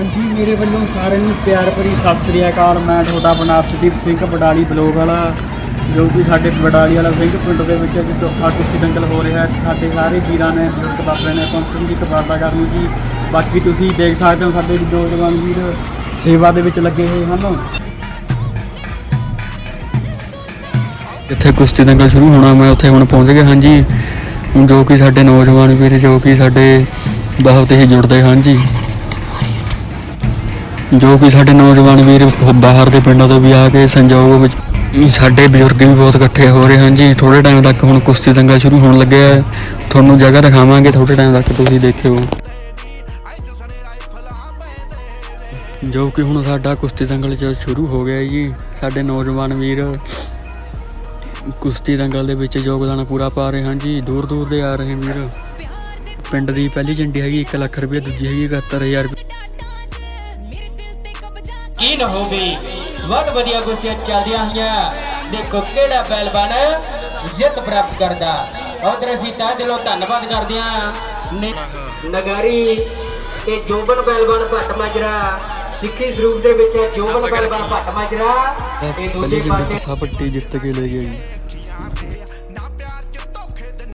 ਹਾਂਜੀ, ਮੇਰੇ ਵੱਲੋਂ ਸਾਰਿਆਂ ਨੂੰ ਪਿਆਰ ਭਰੀ ਸਤਿ ਸ੍ਰੀ ਅਕਾਲ। ਮੈਂ ਤੁਹਾਡਾ ਆਪਣਾ ਸਿੰਘ ਬਡਾਲੀ ਬਲੋਗ ਵਾਲਾ, ਜੋ ਕਿ ਸਾਡੇ ਬਡਾਲੀ ਵਾਲਾ ਸਿੰਘ ਪਿੰਡ ਦੇ ਵਿੱਚ ਅੱਜ ਚੌਥਾ ਕੁਸ਼ਤੀ ਦੰਗਲ ਹੋ ਰਿਹਾ ਹੈ। ਸਾਡੇ ਸਾਰੇ ਵੀਰਾਂ ਨੇ, ਬਜ਼ੁਰਗ ਬਾਬੇ ਨੇ ਪਹੁੰਚਣ ਦੀ ਕਬਾਰਦਾ ਕਰਨੀ ਜੀ ਬਾਕੀ ਤੁਸੀਂ ਦੇਖ ਸਕਦੇ ਹੋ ਸਾਡੇ ਨੌਜਵਾਨ ਵੀਰ ਸੇਵਾ ਦੇ ਵਿੱਚ ਲੱਗੇ ਹੋਏ ਹਨ। ਜਿੱਥੇ ਕੁਸ਼ਤੀ ਦੰਗਲ ਸ਼ੁਰੂ ਹੋਣਾ, ਮੈਂ ਉੱਥੇ ਹੁਣ ਪਹੁੰਚ ਗਿਆ, ਹਾਂਜੀ। ਹੁਣ ਜੋ ਕਿ ਸਾਡੇ ਨੌਜਵਾਨ ਵੀਰ, ਜੋ ਕਿ ਸਾਡੇ ਬਹੁਤ ਹੀ ਜੁੜਦੇ ਹਨ ਜੀ। ਜੋ ਕਿ ਸਾਡੇ ਨੌਜਵਾਨ ਵੀਰ ਬਾਹਰ ਦੇ ਪਿੰਡਾਂ ਤੋਂ ਵੀ ਆ ਕੇ ਸੰਯੋਗ ਵਿੱਚ ਸਾਡੇ ਬਜ਼ੁਰਗ ਵੀ ਬਹੁਤ ਇਕੱਠੇ ਹੋ ਰਹੇ ਹਨ ਜੀ। ਥੋੜੇ ਟਾਈਮ ਤੱਕ ਹੁਣ ਕੁਸ਼ਤੀ ਦੰਗਲ ਸ਼ੁਰੂ ਹੋਣ ਲੱਗਿਆ ਹੈ। ਤੁਹਾਨੂੰ ਜਗ੍ਹਾ ਦਿਖਾਵਾਂਗੇ ਥੋੜੇ ਟਾਈਮ ਤੱਕ ਤੁਸੀਂ ਦੇਖਿਓ। ਜੋ ਕਿ ਹੁਣ ਸਾਡਾ ਕੁਸ਼ਤੀ ਦੰਗਲ ਚ ਸ਼ੁਰੂ ਹੋ ਗਿਆ ਜੀ। ਸਾਡੇ ਨੌਜਵਾਨ ਵੀਰ ਕੁਸ਼ਤੀ ਦੰਗਲ ਦੇ ਵਿੱਚ ਯੋਗਦਾਨ ਪੂਰਾ ਪਾ ਰਹੇ ਹਨ ਜੀ। ਦੂਰ ਦੂਰ ਦੇ ਆ ਰਹੇ ਵੀਰ। ਪਿੰਡ ਦੀ ਪਹਿਲੀ ਝੰਡੀ ਹੈਗੀ 1 ਲੱਖ ਰੁਪਏ, ਦੂਜੀ ਹੈਗੀ 71000 ਰੁਪਏ। ਕੀ ਨਾ ਹੋਵੇ ਬਹੁਤ ਵਧੀਆ ਕੁਸ਼ਤੀਆਂ ਚੱਲਦੀਆਂ ਹੋਈਆਂ। ਦੇਖੋ ਕਿਹੜਾ ਪਹਿਲਵਾਨ ਜਿੱਤ ਪ੍ਰਾਪਤ ਕਰਦਾ। ਉਧਰ ਅਸੀਂ ਤਾਂ ਦਿਲੋਂ ਧੰਨਵਾਦ ਕਰਦੇ ਹਾਂ। ਨਗਾਰੀ ਤੇ ਜੋਬਨ ਪਹਿਲਵਾਨ ਭੱਟ ਮਾਜਰਾ ਸਿੱਖੀ ਸਰੂਪ ਦੇ ਵਿੱਚ ਜੋਬਨ ਪਹਿਲਵਾਨ ਭੱਟ ਮਾਜਰਾ ਤੇ ਦੂਜੇ ਪਾਸੇ ਸਭ ਜਿੱਤ ਕੇ ਲੈ ਗਏ ਜੀ।